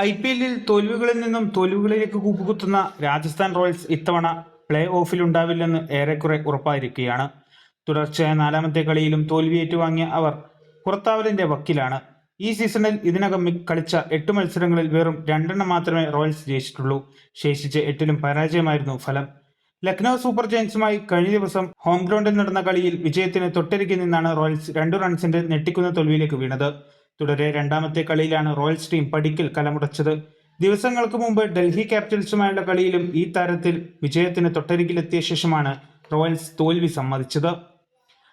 I P എല്ലിൽ തോൽവികളിൽ നിന്നും തോൽവികളിലേക്ക് കൂപ്പുകുത്തുന്ന രാജസ്ഥാൻ റോയൽസ് ഇത്തവണ പ്ലേ ഓഫിൽ ഉണ്ടാവില്ലെന്ന് ഏറെക്കുറെ ഉറപ്പായിരിക്കുകയാണ്. തുടർച്ചയായ നാലാമത്തെ കളിയിലും തോൽവി ഏറ്റുവാങ്ങിയ അവർ പുറത്താവലിന്റെ വക്കിലാണ്. ഈ സീസണിൽ ഇതിനകം കളിച്ച എട്ട് മത്സരങ്ങളിൽ വെറും രണ്ടെണ്ണം മാത്രമേ റോയൽസ് ജയിച്ചിട്ടുള്ളൂ. ശേഷിച്ച എട്ടിലും പരാജയമായിരുന്നു ഫലം. ലക്നൗ സൂപ്പർ ജയൻസുമായി കഴിഞ്ഞ ദിവസം ഹോം ഗ്രൗണ്ടിൽ നടന്ന കളിയിൽ വിജയത്തിന് തൊട്ടരികിൽ നിന്നാണ് റോയൽസ് രണ്ടു റൺസിന്റെ ഞെട്ടിക്കുന്ന തോൽവിയിലേക്ക് വീണത്. തുടരെ രണ്ടാമത്തെ കളിയിലാണ് റോയൽസ് ടീം പടിക്കൽ കലമുടച്ചത് ദിവസങ്ങൾക്ക് മുമ്പ് ഡൽഹി ക്യാപിറ്റൽസുമായുള്ള കളിയിലും ഈ താരത്തിൽ വിജയത്തിന് തൊട്ടരികിലെത്തിയ ശേഷമാണ് റോയൽസ് തോൽവി സമ്മതിച്ചത്.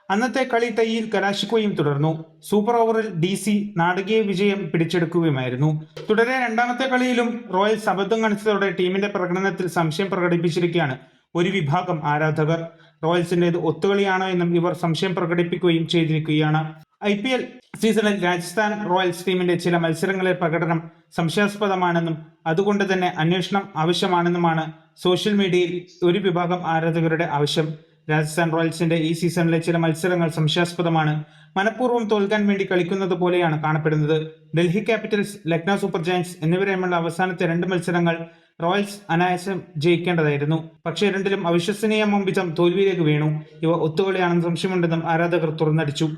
അന്നത്തെ കളി തയ്യിൽ കലാശിക്കുകയും തുടർന്നു. സൂപ്പർ ഓവറിൽ ഡി സി നാടകീയ വിജയം പിടിച്ചെടുക്കുകയുമായിരുന്നു. തുടരെ രണ്ടാമത്തെ കളിയിലും റോയൽസ് അബദ്ധം കാണിച്ചതോടെ ടീമിന്റെ പ്രകടനത്തിൽ സംശയം പ്രകടിപ്പിച്ചിരിക്കുകയാണ് ഒരു വിഭാഗം ആരാധകർ. റോയൽസിന്റേത് ഒത്തുകളിയാണോ എന്നും ഇവർ സംശയം പ്രകടിപ്പിക്കുകയും ചെയ്തിരിക്കുകയാണ്. ഐ പി എൽ സീസണിൽ രാജസ്ഥാൻ റോയൽസ് ടീമിന്റെ ചില മത്സരങ്ങളിലെ പ്രകടനം സംശയാസ്പദമാണെന്നും അതുകൊണ്ട് തന്നെ അന്വേഷണം ആവശ്യമാണെന്നുമാണ് സോഷ്യൽ മീഡിയയിൽ ഒരു വിഭാഗം ആരാധകരുടെ ആവശ്യം. രാജസ്ഥാൻ റോയൽസിന്റെ ഈ സീസണിലെ ചില മത്സരങ്ങൾ സംശയാസ്പദമാണ്. മനഃപൂർവം തോൽക്കാൻ വേണ്ടി കളിക്കുന്നത് പോലെയാണ് കാണപ്പെടുന്നത്. Delhi capitals Lucknow super giants എന്നിവരെയുമുള്ള അവസാനത്തെ രണ്ട് മത്സരങ്ങൾ റോയൽസ് അനായാസം ജയിക്കേണ്ടതായിരുന്നു. പക്ഷേ രണ്ടിലും അവിശ്വസനീയ മുമ്പിതം തോൽവിയിലേക്ക് വീണു. ഇവ ഒത്തുകളിയാണെന്ന് സംശയമുണ്ടെന്നും ആരാധകർ തുറന്നടിച്ചു.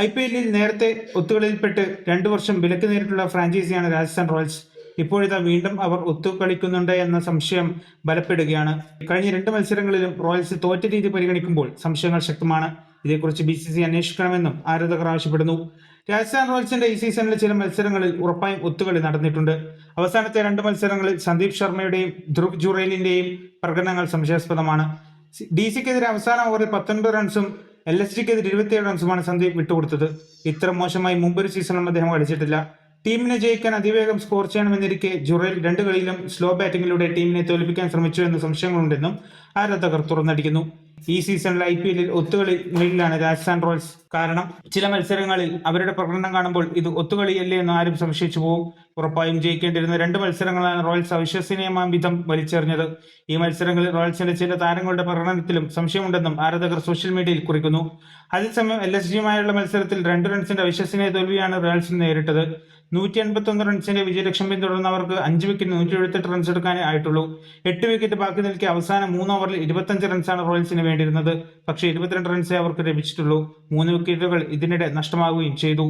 ഐ പി എല്ലിൽ നേരത്തെ ഒത്തുകളിയിൽപ്പെട്ട് രണ്ടു വർഷം വിലക്ക് നേരിട്ടുള്ള ഫ്രാഞ്ചൈസിയാണ് രാജസ്ഥാൻ റോയൽസ്. ഇപ്പോഴിതാ വീണ്ടും അവർ ഒത്തുകളിക്കുന്നുണ്ട് എന്ന സംശയം ബലപ്പെടുകയാണ്. കഴിഞ്ഞ രണ്ട് മത്സരങ്ങളിലും റോയൽസ് തോറ്റ രീതി പരിഗണിക്കുമ്പോൾ സംശയങ്ങൾ ശക്തമാണ്. ഇതേക്കുറിച്ച് ബി സി സി അന്വേഷിക്കണമെന്നും ആരാധകർ ആവശ്യപ്പെടുന്നു. രാജസ്ഥാൻ റോയൽസിന്റെ ഈ സീസണിലെ ചില മത്സരങ്ങളിൽ ഉറപ്പായും ഒത്തുകളി നടന്നിട്ടുണ്ട്. അവസാനത്തെ രണ്ട് മത്സരങ്ങളിൽ സന്ദീപ് ശർമ്മയുടെയും ധ്രുവ് ജുറേലിന്റെയും പ്രകടനങ്ങൾ സംശയാസ്പദമാണ്. ഡി സിക്കെതിരെ അവസാന ഓവറിൽ പത്തൊൻപത് റൺസും എൽ എസ് ജിക്കെതിരെ ഇരുപത്തിയേഴ് റൺസുമാണ് സന്ദീപ് വിട്ടുകൊടുത്തത്. ഇത്ര മോശമായി മുമ്പൊരു സീസണും അദ്ദേഹം കളിച്ചിട്ടില്ല. ടീമിനെ ജയിക്കാൻ അതിവേഗം സ്കോർ ചെയ്യണമെന്നിരിക്കെ ജുറേൽ രണ്ട് കളിയിലും സ്ലോ ബാറ്റിംഗിലൂടെ ടീമിനെ തോൽപ്പിക്കാൻ ശ്രമിച്ചു എന്ന സംശയങ്ങളുണ്ടെന്നും ആരാധകർ തുറന്നടിക്കുന്നു. ഈ സീസണിൽ ഐ പി എല്ലിൽ ഒത്തുകളികളിലാണ് രാജസ്ഥാൻ റോയൽസ്. കാരണം ചില മത്സരങ്ങളിൽ അവരുടെ പ്രകടനം കാണുമ്പോൾ ഇത് ഒത്തുകളിയല്ലേ എന്ന് ആരും സംശയിച്ചു പോകും ഉറപ്പായും ജയിക്കേണ്ടിരുന്ന രണ്ട് മത്സരങ്ങളാണ് റോയൽസ് അവിശ്വസനീയമാം വിധം വലിച്ചെറിഞ്ഞത്. ഈ മത്സരങ്ങളിൽ റോയൽസിന്റെ ചില താരങ്ങളുടെ പ്രകടനത്തിലും സംശയമുണ്ടെന്നും ആരാധകർ സോഷ്യൽ മീഡിയയിൽ കുറിക്കുന്നു. അതേസമയം എൽ എസ് ജിയുമായുള്ള മത്സരത്തിൽ രണ്ട് റൺസിന്റെ അവിശ്വസനീയ തോൽവിയാണ് റോയൽസിന് നേരിട്ടത്. നൂറ്റി അൻപത്തി ഒന്ന് റൺസിന്റെ വിജയലക്ഷ്യം പിന്തുടർന്ന് അവർക്ക് അഞ്ച് വിക്കറ്റ് നൂറ്റി എഴുപത്തെട്ട് റൺസ് എടുക്കാനേ ആയിട്ടുള്ളൂ. എട്ട് വിക്കറ്റ് ബാക്കി നിൽക്കിയ അവസാന മൂന്ന് ഓവറിൽ ഇരുപത്തഞ്ച് റൺസാണ് റോയൽസിന് വേണ്ടിയിരുന്നത്. പക്ഷേ ഇരുപത്തിരണ്ട് റൺസേ അവർക്ക് ലഭിച്ചിട്ടുള്ളൂ. മൂന്ന് വിക്കറ്റുകൾ ഇതിനിടെ നഷ്ടമാവുകയും ചെയ്തു.